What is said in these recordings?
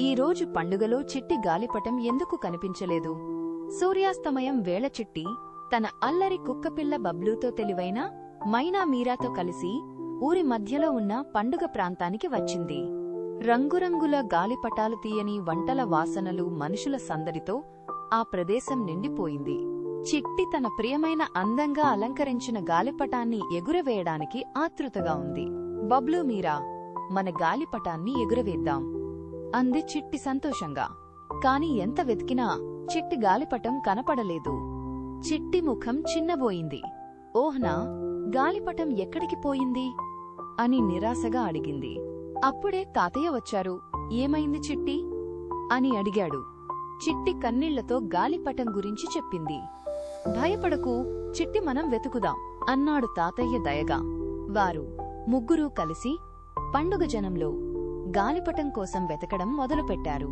ఈ రోజు పండుగలో చిట్టి గాలిపటం ఎందుకు కనిపించలేదు? సూర్యాస్తమయం వేళ చిట్టి తన అల్లరి కుక్కపిల్ల బబ్లూతో తెలివైన మైనా మీరాతో కలిసి ఊరి మధ్యలో ఉన్న పండుగ ప్రాంతానికి వచ్చింది. రంగురంగుల గాలిపటాలు తీయని వంటల వాసనలు మనుషుల సందడితో ఆ ప్రదేశం నిండిపోయింది. చిట్టి తన ప్రియమైన అందంగా అలంకరించిన గాలిపటాన్ని ఎగురవేయడానికి ఆతృతగా ఉంది. బబ్లూ మీరా మన గాలిపటాన్ని ఎగురవేద్దాం. అంది చిట్టి సంతోషంగా. కాని ఎంత వెతికినా చిట్టి గాలిపటం కనపడలేదు. చిట్టి ముఖం చిన్నబోయింది. ఓహ్నా గాలిపటం ఎక్కడికి పోయింది? అని నిరాశగా అడిగింది. అప్పుడే తాతయ్య వచ్చారు. ఏమైంది చిట్టి? అని అడిగాడు. చిట్టి కన్నీళ్ళతో గాలిపటం గురించి చెప్పింది. భయపడకు చిట్టి మనం వెతుకుదాం అన్నాడు తాతయ్య దయగా. వారు ముగ్గురూ కలిసి పండుగ జనంలో గాలిపటం కోసం వెతకడం మొదలుపెట్టారు.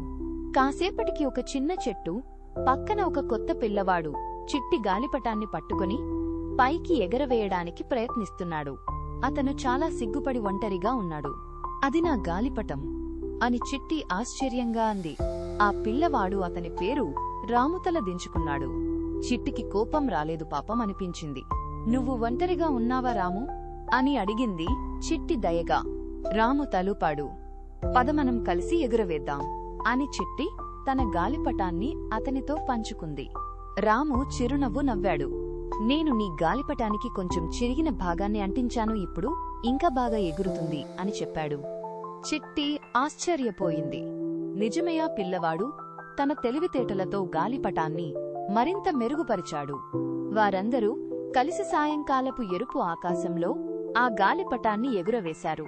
కాసేపటికి ఒక చిన్న చెట్టు పక్కన ఒక కొత్త పిల్లవాడు చిట్టి గాలిపటాన్ని పట్టుకుని పైకి ఎగరవేయడానికి ప్రయత్నిస్తున్నాడు. అతను చాలా సిగ్గుపడి ఒంటరిగా ఉన్నాడు. అది నా గాలిపటం అని చిట్టి ఆశ్చర్యంగా అంది. ఆ పిల్లవాడు అతని పేరు రాముతల దించుకున్నాడు. చిట్టికి కోపం రాలేదు పాపం అనిపించింది. నువ్వు ఒంటరిగా ఉన్నావా రాము? అని అడిగింది చిట్టి దయగా. రాము తలుపాడు. పద మనం కలిసి ఎగురవేద్దాం. అని చిట్టి తన గాలిపటాన్ని అతనితో పంచుకుంది. రాము చిరునవ్వు నవ్వాడు. నేను నీ గాలిపటానికి కొంచెం చిరిగిన భాగాన్ని అంటించాను ఇప్పుడు ఇంకా బాగా ఎగురుతుంది అని చెప్పాడు. చిట్టి ఆశ్చర్యపోయింది. నిజమయా పిల్లవాడు? తన తెలివితేటలతో గాలిపటాన్ని మరింత మెరుగుపరిచాడు. వారందరూ కలిసి సాయంకాలపు ఎరుపు ఆకాశంలో ఆ గాలిపటాన్ని ఎగురవేశారు.